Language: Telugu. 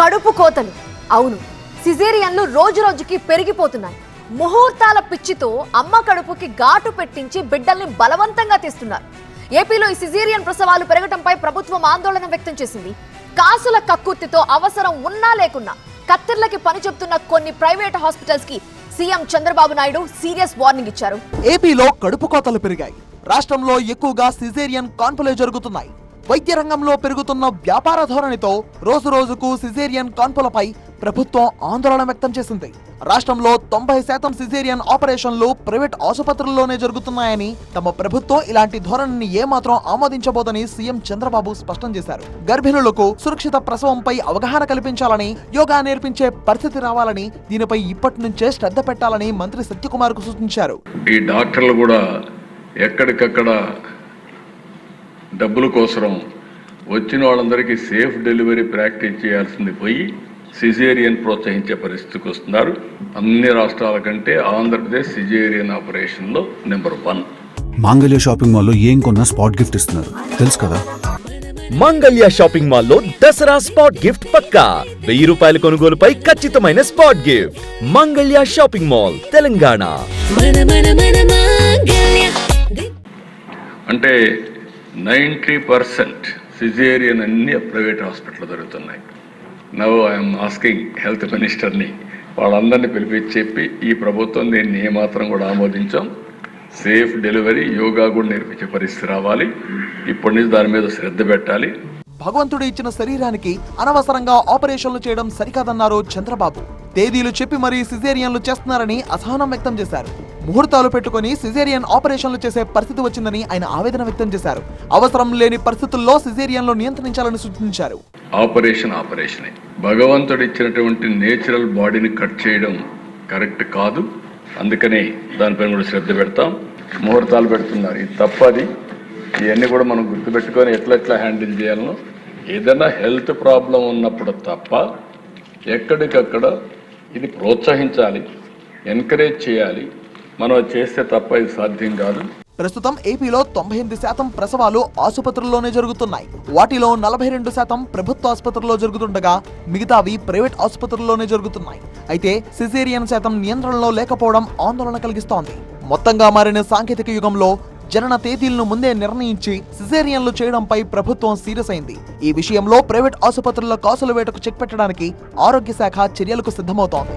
కడుపు కోతలు. అవును సిజేరియన్లు రోజు రోజుకి పెరిగిపోతున్నాయి. ముహూర్తాల పిచ్చితో అమ్మ కడుపుకి ఘాటు పెట్టించి బిడ్డల్ని బలవంతంగా తీస్తున్నారు. ఏపీలో ఈ సిజేరియన్ ప్రసవాలు పెరగటంపై ప్రభుత్వం ఆందోళన వ్యక్తం చేసింది. కాసుల కక్కుర్తితో అవసరం ఉన్నా లేకున్నా కత్తిర్లకి పని చెప్తున్న కొన్ని ప్రైవేట్ హాస్పిటల్స్కి CM Chandrababu Naidu serious warning ఇచ్చారు. ఏపీలో కడుపు కోతలు పెరిగాయి. రాష్ట్రంలో ఎక్కువగా సిజేరియన్ కాన్పులే జరుగుతున్నాయి. వైద్య రంగంలో పెరుగుతున్న వ్యాపార ధోరణితో రోజు రోజుకు సిజేరియన్ కాన్పులపై ప్రభుత్వం ఆందోళన వ్యక్తం చేసింది. రాష్ట్రంలో తొంభై శాతం సిజేరియన్ ఆపరేషన్లు ప్రైవేట్ ఆసుపత్రుల్లోనే జరుగుతున్నాయని తమ ప్రభుత్వం ఇలాంటి ధోరణిని ఏమాత్రం ఆమోదించబోదని సీఎం చంద్రబాబు స్పష్టం చేశారు. గర్భిణులకు సురక్షిత ప్రసవంపై అవగాహన కల్పించాలని యోగా నేర్పించే పరిస్థితి రావాలని దీనిపై ఇప్పటి నుంచే శ్రద్ధ పెట్టాలని మంత్రి సత్యకుమార్కు సూచించారు. ఈ డాక్టర్లు కూడా ఎక్కడికక్కడ డబ్బుల కోసం వచ్చిన వాళ్ళందరికీ సేఫ్ డెలివరీ ప్రాక్టీస్ చేయాల్సింది పోయి సిజేరియన్ ప్రోత్సహించే పరిస్థితికి వస్తున్నారు. అన్ని రాష్ట్రాల కంటే ఆంధ్రప్రదేశ్ సిజేరియన్ ఆపరేషన్లో నెంబర్ వన్. మాంగళ్య షాపింగ్ మాల్లో ఏం కొన్నా స్పాట్ గిఫ్ట్ ఇస్తున్నారు. తెలుసు కదా? మంగళ్య షాపింగ్ మాల్లో దసరా స్పాట్ గిఫ్ట్ పక్కా. వెయ్యి రూపాయల కొనుగోలుపై ఖచ్చితమైన spot gift. Mangalya shopping mall Telangana. అంటే నైంటీ పర్సెంట్ సిజేరియన్ అన్ని ప్రైవేట్ హాస్పిటల్ జరుగుతున్నాయి. నవ్ ఐఎమ్ ఆస్కింగ్ హెల్త్ మినిస్టర్ని వాళ్ళందరినీ పిలిపించి చెప్పి ఈ ప్రభుత్వం దీన్ని ఏమాత్రం కూడా ఆమోదించాం. సేఫ్ డెలివరీ యోగా కూడా నేర్పించే పరిస్థితి రావాలి. ఇప్పటి నుంచి దాని మీద శ్రద్ధ పెట్టాలి. భగవంతుడు ఇచ్చిన శరీరానికి అనవసరంగా ఆపరేషన్లు చేయడం సరికాదన్నారు చంద్రబాబు. తేదీలు చెప్పి మరీ సిజేరియన్లు చేస్తున్నారని అసహనం వ్యక్తం చేశారు. ముహూర్తాలు పెట్టుకొని సిజేరియన్ ఆపరేషన్లు చేసే పరిస్థితి వచ్చిందని ఆయన ఆవేదన వ్యక్తం చేశారు. అవసరం లేని పరిస్థితుల్లో సిజేరియన్లు నియంత్రించాలని సూచించారు. ఆపరేషన్ ఆపరేషనే. భగవంతుడు ఇచ్చినటువంటి నేచురల్ బాడీని కట్ చేయడం కరెక్ట్ కాదు. అందుకనే దానిపైన కూడా శ్రద్ధ పెడతాం. ముహూర్తాలు పెడుతున్నారు. ఇది తప్పది. ఇవన్నీ కూడా మనం గుర్తుపెట్టుకొని ఎట్లా ఎట్లా హ్యాండిల్ చేయాలనో. ఏదైనా హెల్త్ ప్రాబ్లం ఉన్నప్పుడు తప్ప ఎక్కడికక్కడ ఇది ప్రోత్సహించాలి ఎంకరేజ్ చేయాలి మనం చేస్తే తప్ప ఇది సాధ్యం కాదు. ప్రస్తుతం ఏపీలో తొంభై ఎనిమిది శాతం ప్రసవాలు ఆసుపత్రుల్లోనే జరుగుతున్నాయి. వాటిలో నలభై రెండు శాతం ప్రభుత్వ ఆసుపత్రుల్లో జరుగుతుండగా మిగతావి ప్రైవేట్ ఆసుపత్రుల్లోనే జరుగుతున్నాయి. అయితే సిజేరియన్ శాతం నియంత్రణలో లేకపోవడం ఆందోళన కలిగిస్తోంది. మొత్తంగా మారిన సాంకేతిక యుగంలో జనన తేదీలను ముందే నిర్ణయించి సిజేరియన్లు చేయడంపై ప్రభుత్వం సీరియస్ అయింది. ఈ విషయంలో ప్రైవేట్ ఆసుపత్రుల కాసుల వేటకు చెక్ పెట్టడానికి ఆరోగ్య శాఖ చర్యలకు సిద్ధమవుతోంది.